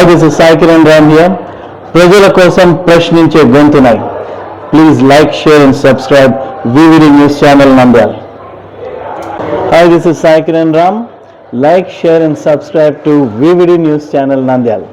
Hi this is Sai Kiran Ram here ప్రజల కోసం ప్రశ్నించే గొంతునై. Please like share and subscribe VVD news channel Nandyal hi this is Sai Kiran Ram like share and subscribe to VVD news channel Nandyal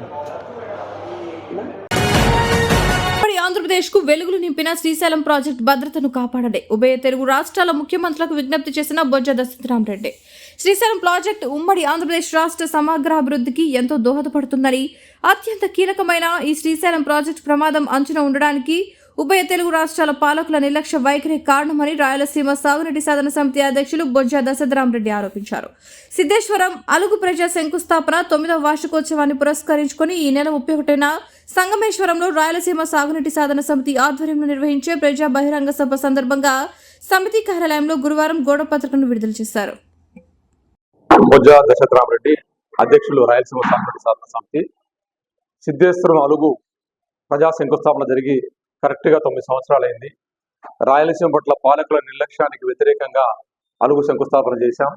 ఆంధ్రప్రదేశ్కు ఆంధ్రప్రదేశ్కు వెలుగులు నింపిన Srisailam project భద్రతను కాపాడండి. ఉభయ తెలుగు రాష్ట్రాల ముఖ్యమంత్రులకు విజ్ఞప్తి చేసిన బొజ్జ దశరథరామరెడ్డి. శ్రీశైలం ప్రాజెక్టు ఉమ్మడి ఆంధ్రప్రదేశ్ రాష్ట్ర సమగ్ర అభివృద్ధికి ఎంతో దోహదపడుతుందని అత్యంత కీలకమైన ఈ శ్రీశైలం ప్రాజెక్టు ప్రమాదం అంచున ఉండడానికి ఉభయ తెలుగు రాష్ట్రాల పాలకుల నిర్లక్ష్య వైఖరి కారణమని రాయలసీమ సాగునీటి సాధన సమితి అధ్యక్షులు బొజ్జ దశరథరామరెడ్డి ఆరోపించారు. సిద్ధేశ్వరం అలుగు ప్రజా శంకుస్థాపన తొమ్మిదవ వార్షికోత్సవాన్ని పురస్కరించుకుని ఈ నెల ముప్పై ఒకటిన సంగమేశ్వరంలో రాయలసీమ సాగునీటి సాధన సమితి ఆధ్వర్యంలో నిర్వహించే ప్రజా బహిరంగ సభ సందర్భంగా సమితి కార్యాలయంలో గురువారం గోడపత్రికను విడుదల చేశారు. బొజ్జ దశరథరామరెడ్డి అధ్యక్షులు రాయలసీమ సాగుబడి సాధన సమితి. సిద్ధేశ్వరం అలుగు ప్రజా శంకుస్థాపన జరిగి కరెక్ట్గా తొమ్మిది సంవత్సరాలైంది. రాయలసీమ పట్ల పాలకుల నిర్లక్ష్యానికి వ్యతిరేకంగా అలుగు శంకుస్థాపన చేశాం.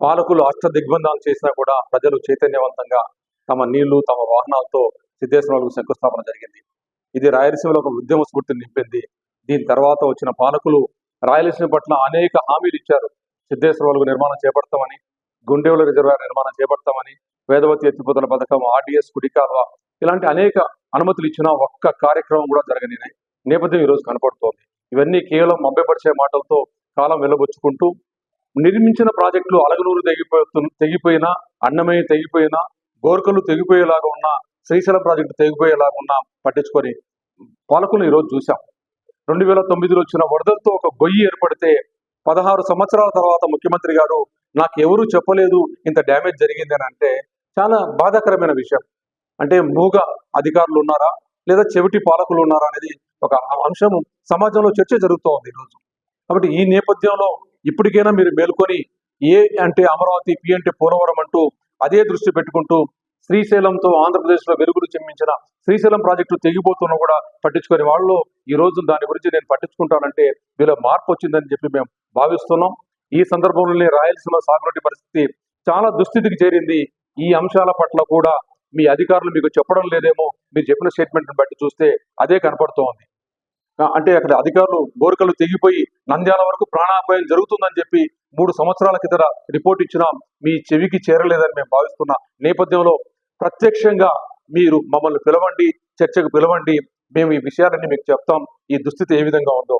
పాలకులు అష్ట దిగ్బంధాలు చేసినా కూడా ప్రజలు చైతన్యవంతంగా తమ నీళ్ళు తమ వాహనాలతో సిద్ధేశ్వరం అలుగు శంకుస్థాపన జరిగింది. ఇది రాయలసీమలో ఒక ఉద్యమ స్ఫూర్తిని నింపింది. దీని తర్వాత వచ్చిన పాలకులు రాయలసీమ పట్ల అనేక హామీలు ఇచ్చారు. సిద్ధేశ్వరం అలుగు నిర్మాణం చేపడతామని గుండెవుల రిజర్వాయర్ నిర్మాణం చేపడతామని వేదవతి ఎత్తిపోతల పథకం ఆర్డీఎస్ కుడికాల్వ ఇలాంటి అనేక అనుమతులు ఇచ్చిన ఒక్క కార్యక్రమం కూడా జరగని నేపథ్యం ఈరోజు కనపడుతోంది. ఇవన్నీ కేవలం మభ్యపరిచే మాటలతో కాలం వెళ్ళబుచ్చుకుంటూ నిర్మించిన ప్రాజెక్టులు అలగనూరు తెగిపోతు తెగిపోయినా అన్నమయ్య తెగిపోయినా గోర్కలు తెగిపోయేలాగా ఉన్న శ్రీశైలం ప్రాజెక్టు తెగిపోయేలాగా ఉన్న పట్టించుకొని పాలకులు ఈరోజు చూశాం. రెండు వేల తొమ్మిదిలో వచ్చిన వరదలతో ఒక గొయ్యి ఏర్పడితే పదహారు సంవత్సరాల తర్వాత ముఖ్యమంత్రి గారు నాకు ఎవరు చెప్పలేదు ఇంత డ్యామేజ్ జరిగింది అని అంటే చాలా బాధాకరమైన విషయం. అంటే మూగ అధికారులు ఉన్నారా? లేదా చెవిటి పాలకులు ఉన్నారా అనేది ఒక అంశం సమాజంలో చర్చ జరుగుతోంది ఈరోజు. కాబట్టి ఈ నేపథ్యంలో ఇప్పటికైనా మీరు మేల్కొని ఏ అంటే అమరావతి పి అంటే పోలవరం అంటూ అదే దృష్టి పెట్టుకుంటూ శ్రీశైలంతో ఆంధ్రప్రదేశ్లో వెలుగులు చెమ్మించిన శ్రీశైలం ప్రాజెక్టు తెగిపోతున్నా కూడా పట్టించుకునే వాళ్ళు ఈ రోజు దాని గురించి నేను పట్టించుకుంటానంటే వీళ్ళ మార్పు వచ్చిందని చెప్పి మేము భావిస్తున్నాం. ఈ సందర్భంలోనే రాయలసీమ సాగునీటి పరిస్థితి చాలా దుస్థితికి చేరింది. ఈ అంశాల పట్ల కూడా మీ అధికారులు మీకు చెప్పడం లేదేమో మీరు చెప్పిన స్టేట్మెంట్ని బట్టి చూస్తే అదే కనపడుతోంది. అంటే అక్కడ అధికారులు గోరికలు తెగిపోయి నంద్యాల వరకు ప్రాణాపాయం జరుగుతుందని చెప్పి మూడు సంవత్సరాల కింద రిపోర్ట్ ఇచ్చినా మీ చెవికి చేరలేదని మేము భావిస్తున్న నేపథ్యంలో ప్రత్యక్షంగా మీరు మమ్మల్ని పిలవండి చర్చకు పిలవండి మేము ఈ విషయాలన్నీ మీకు చెప్తాం. ఈ దుస్థితి ఏ విధంగా ఉందో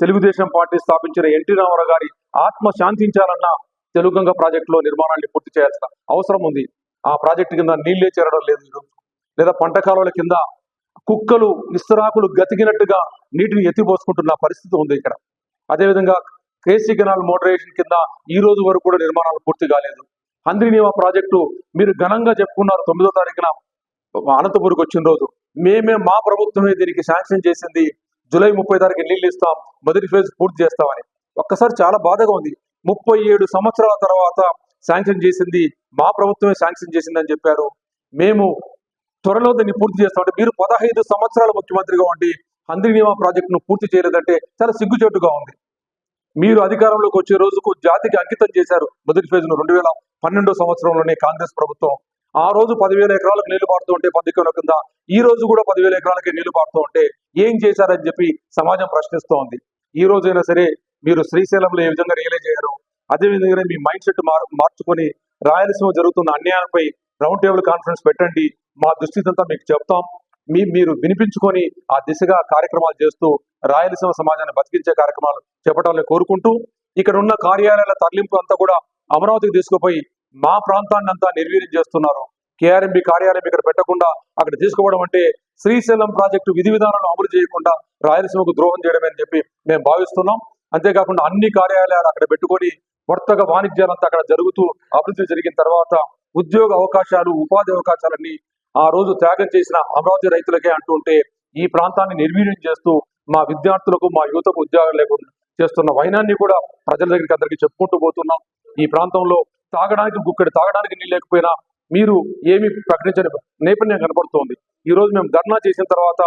తెలుగుదేశం పార్టీ స్థాపించిన ఎన్టీ రామారావు గారి ఆత్మ శాంతించాలన్న తెలుగంగ ప్రాజెక్టులో నిర్మాణాన్ని పూర్తి చేయాల్సిన అవసరం ఉంది. ఆ ప్రాజెక్టు కింద నీళ్ళే చేరడం లేదు ఈరోజు. లేదా పంట కాలువల కింద కుక్కలు ఇస్తరాకులు గతికినట్టుగా నీటిని ఎత్తిపోసుకుంటున్న పరిస్థితి ఉంది ఇక్కడ. అదేవిధంగా కేసీ కెనాల్ మోడరేషన్ కింద ఈ రోజు వరకు కూడా నిర్మాణాలు పూర్తి కాలేదు. హంద్రీనీవా ప్రాజెక్టు మీరు ఘనంగా చెప్పుకున్నారు తొమ్మిదో తారీఖున అనంతపురికి వచ్చిన రోజు. మేమే మా ప్రభుత్వమే దీనికి శాంక్షన్ చేసింది జూలై ముప్పై తారీఖు నీళ్ళు ఇస్తాం మొదటి ఫేజ్ పూర్తి చేస్తామని. ఒక్కసారి చాలా బాధగా ఉంది. ముప్పై ఏడు సంవత్సరాల తర్వాత శాంక్షన్ చేసింది మా ప్రభుత్వమే శాంక్షన్ చేసిందని చెప్పారు. మేము త్వరలో దాన్ని పూర్తి చేస్తామంటే మీరు పదహైదు సంవత్సరాల ముఖ్యమంత్రిగా ఉండి హంద్రీనీవా ప్రాజెక్టును పూర్తి చేయలేదంటే చాలా సిగ్గుచేటుగా ఉంది. మీరు అధికారంలోకి వచ్చే రోజుకు జాతికి అంకితం చేశారు. మొదటి ఫేజ్ను రెండు వేల పన్నెండో సంవత్సరంలోనే కాంగ్రెస్ ప్రభుత్వం. ఆ రోజు పదివేల ఎకరాలకు నీళ్ళు పాడుతూ ఉంటే పథకంలో కింద ఈ రోజు కూడా పదివేల ఎకరాలకి నీళ్ళు పాడుతూ ఉంటే ఏం చేశారని చెప్పి సమాజం ప్రశ్నిస్తోంది. ఈ రోజైనా సరే మీరు శ్రీశైలంలో ఏ విధంగా రియలైజ్ అయ్యారు అదేవిధంగానే మీ మైండ్ సెట్ మార్చుకొని రాయలసీమ జరుగుతున్న అన్యాయంపై రౌండ్ టేబుల్ కాన్ఫరెన్స్ పెట్టండి. మా దుస్థితంతా మీకు చెప్తాం. మీ మీరు వినిపించుకొని ఆ దిశగా కార్యక్రమాలు చేస్తూ రాయలసీమ సమాజాన్ని బతికించే కార్యక్రమాలు చేపట్టాలని కోరుకుంటూ ఇక్కడ ఉన్న కార్యాలయాల తరలింపు అంతా కూడా అమరావతికి తీసుకుపోయి మా ప్రాంతాన్ని అంతా నిర్వీర్యం చేస్తున్నారు. కేఆర్ఎంబి కార్యాలయం ఇక్కడ పెట్టకుండా అక్కడ తీసుకోవడం అంటే శ్రీశైలం ప్రాజెక్టు విధి విధానాలను అమలు చేయకుండా రాయలసీమకు ద్రోహం చేయడమే అని చెప్పి మేము భావిస్తున్నాం. అంతేకాకుండా అన్ని కార్యాలయాలు అక్కడ పెట్టుకొని వర్తక వాణిజ్యాలంతా అక్కడ జరుగుతూ అభివృద్ధి జరిగిన తర్వాత ఉద్యోగ అవకాశాలు ఉపాధి అవకాశాలన్నీ ఆ రోజు త్యాగం చేసిన అమరావతి రైతులకే అంటుంటే ఈ ప్రాంతాన్ని నిర్వీర్యం చేస్తూ మా విద్యార్థులకు మా యువతకు ఉద్యోగాలు లేకుండా చేస్తున్న వైనాన్ని కూడా ప్రజల దగ్గరికి అందరికీ చెప్పుకుంటూ పోతున్నాం. ఈ ప్రాంతంలో తాగడానికి గుక్కడి తాగడానికి నీళ్ళు లేకపోయినా మీరు ఏమి ప్రకటించని నేపథ్యం కనపడుతోంది ఈ రోజు మేము ధర్నా చేసిన తర్వాత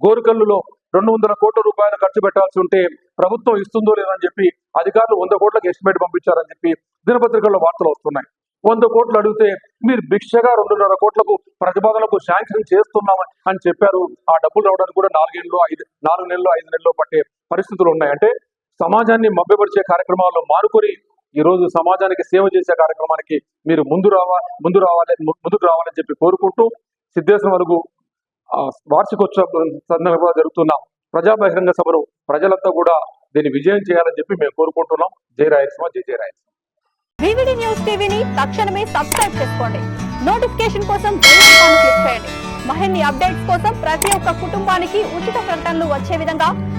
గోరుకల్లులో రెండు వందల కోట్ల రూపాయలు ఖర్చు పెట్టాల్సి ఉంటే ప్రభుత్వం ఇస్తుందో లేదని చెప్పి అధికారులు వంద కోట్లకు ఎస్టిమేట్ పంపించారని చెప్పి దినపత్రికల్లో వార్తలు వస్తున్నాయి. వంద కోట్లు అడిగితే మీరు భిక్షగా రెండున్నర కోట్లకు ప్రతిపాదనకు శాంక్షన్ చేస్తున్నామని అని చెప్పారు. ఆ డబ్బులు రావడానికి కూడా నాలుగేళ్ళు ఐదు నాలుగు నెలలు ఐదు నెలల్లో పట్టే పరిస్థితులు ఉన్నాయి. అంటే సమాజాన్ని మభ్యపరిచే కార్యక్రమాల్లో మారుకొని ఈ రోజు సమాజానికి సేవ చేసే కార్యక్రమానికి మీరు ముందు రావా ముందు రావాలి ముందుకు రావాలని చెప్పి కోరుకుంటూ సిద్ధేశ్వరం వరకు వార్షికోత్సవం వార్షికోత్సవ సందర్భంగా జరుగుతున్న ప్రజా బహిరంగ సభను ప్రజలంతా కూడా దీన్ని విజయం చేయాలని చెప్పి మేము కోరుకుంటున్నాం. జై రాయలసీమ జై జై రాయలసీమ. వివిడి న్యూస్ టీవీని తక్షణమే సబ్స్క్రైబ్ చేసుకోండి. నోటిఫికేషన్ కోసం బెల్ ఐకాన్ క్లిక్ చేయండి. మరిన్ని అప్డేట్స్ కోసం ప్రతి ఒక్క కుటుంబానికి ఉచిత ప్రకటనలు వచ్చే విధంగా